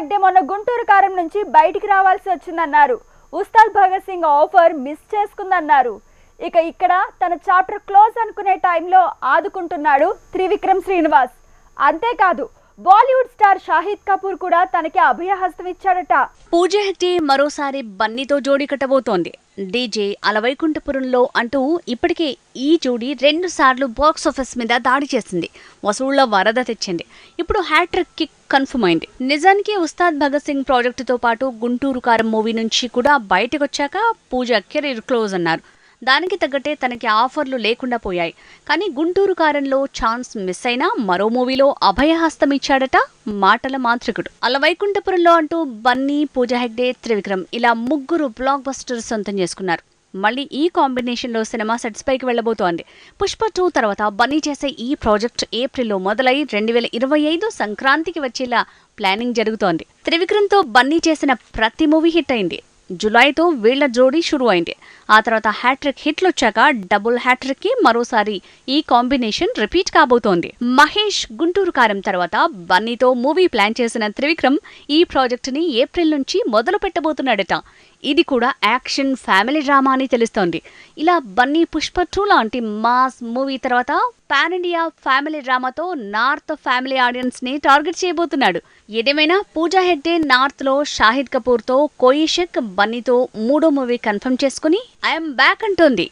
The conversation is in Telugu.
హెగ్డే మొన్న గుంటూరు కారం నుంచి బయటికి రావాల్సి వచ్చిందన్నారు. ఉస్తాద్ భగత్ సింగ్ ఆఫర్ మిస్ చేసుకుందన్నారు. ఇక ఇక్కడ తన చాప్టర్ క్లోజ్ అనుకునే టైంలో ఆదుకుంటున్నాడు త్రివిక్రమ్ శ్రీనివాస్. అంతేకాదు బాలీవుడ్ స్టార్ షాహిద్ కపూర్ కూడా తనకి అభయహస్తం ఇచ్చాడట. పూజ హెట్టి మరోసారి బన్నీతో జోడీ కట్టబోతోంది. డీజే అలవైకుంఠపురంలో అంటూ ఇప్పటికే ఈ జోడీ రెండు సార్లు బాక్స్ ఆఫీస్ మీద దాడి చేసింది. వసూళ్ళ వరద తెచ్చింది. ఇప్పుడు హ్యాట్రిక్ కిక్ కన్ఫర్మ్ అయింది. నిజానికి ఉస్తాద్ భగత్ సింగ్ ప్రాజెక్టుతో పాటు గుంటూరు కారం మూవీ నుంచి కూడా బయటకొచ్చాక పూజ కెరీర్ క్లోజ్ అన్నారు. దానికి తగ్గట్టే తనకి ఆఫర్లు లేకుండా పోయాయి. కానీ గుంటూరు కారంలో ఛాన్స్ మిస్ అయినా మరో మూవీలో అభయహస్తం ఇచ్చాడట మాటల మాంత్రికుడు. అలా వైకుంఠపురంలో అంటూ బన్నీ పూజ హెగ్డే త్రివిక్రమ్ ఇలా ముగ్గురు బ్లాక్ బస్టర్ సొంతం చేసుకున్నారు. మళ్ళీ ఈ కాంబినేషన్లో సినిమా సెట్స్ పైకి వెళ్ళబోతోంది. పుష్ప టూ తర్వాత బన్నీ చేసే ఈ ప్రాజెక్ట్ ఏప్రిల్లో మొదలై రెండు వేల ఇరవై ఐదు సంక్రాంతికి వచ్చేలా ప్లానింగ్ జరుగుతోంది. త్రివిక్రమ్తో బన్నీ చేసిన ప్రతి మూవీ హిట్ అయింది. జులైతో వీళ్ళ జోడీ షురు అయింది ఆ తర్వాత హ్యాట్రిక్ హిట్లు వచ్చాక డబుల్ హ్యాట్రిక్కి మరోసారి ఈ కాంబినేషన్ రిపీట్ కాబోతోంది. మహేష్ గుంటూరు కారం తర్వాత బన్నీతో మూవీ ప్లాన్ చేసిన త్రివిక్రమ్ ఈ ప్రాజెక్ట్ని ఏప్రిల్ నుంచి మొదలు పెట్టబోతున్నాడట. ఇది కూడా యాక్షన్ ఫ్యామిలీ డ్రామా అని తెలుస్తోంది. ఇలా బన్నీ పుష్ప టూ లాంటి మాస్ మూవీ తర్వాత పాన్ ఇండియా ఫ్యామిలీ డ్రామాతో నార్త్ ఫ్యామిలీ ఆడియన్స్ని టార్గెట్ చేయబోతున్నాడు. ఏదేమైనా పూజా హెగ్డే నార్త్లో షాహిద్ కపూర్తో కోయిషక్ బన్నీతో మూడో మూవీ కన్ఫర్మ్ చేసుకుని ఐఎమ్ బ్యాక్ అంటోంది.